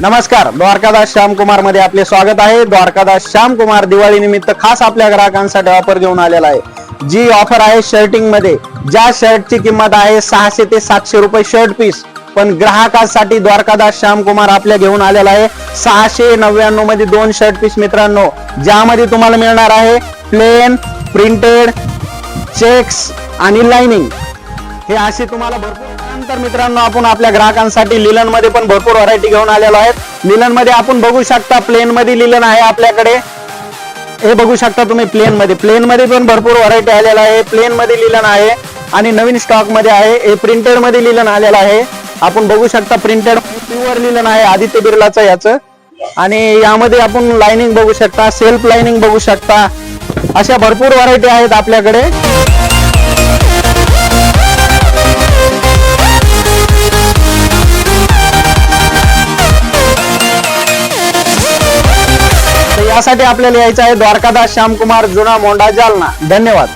नमस्कार द्वारकादास श्यामकुमारमध्ये आपले स्वागत आहे. द्वारकादास श्यामकुमार दिवाळी निमित्त खास आपल्या ग्राहकांसाठी ऑफर घेऊन आलेला आहे. जी ऑफर आहे शर्टिंगमध्ये ज्या शर्टची किंमत आहे सहाशे ते सातशे रुपये शर्ट पीस पण ग्राहकांसाठी द्वारकादास श्यामकुमार आपल्या घेऊन आलेला आहे. सहाशे नव्याण्णवमध्ये दोन शर्ट पीस मित्रांनो ज्यामध्ये तुम्हाला मिळणार आहे प्लेन प्रिंटेड चेक्स आणि लाइनिंग हे असे तुम्हाला भरपूर त्यानंतर मित्रांनो आपण आपल्या ग्राहकांसाठी लिलनमध्ये पण भरपूर व्हरायटी घेऊन आलेलो आहेत. लिलनमध्ये आपण बघू शकता प्लेन मध्ये लिलन आहे आपल्याकडे. हे बघू शकता तुम्ही प्लेन मध्ये. प्लेन मध्ये पण भरपूर व्हरायटी आलेला आहे. प्लेन मध्ये लिलन आहे. आणि नवीन स्टॉकमध्ये आहे. हे प्रिंटेडमध्ये लिलन आलेलं आहे. आपण बघू शकता प्रिंटेड प्युअर लिलन आहे. आदित्य बिर्लाचं याचं. आणि यामध्ये आपण लाइनिंग बघू शकता. सेल्फ लाइनिंग बघू शकता. अशा भरपूर व्हरायटी आहेत आपल्याकडे. तर यासाठी आपल्याला यायचं आहे द्वारकादास श्यामकुमार जुना मोंडा जालना. धन्यवाद.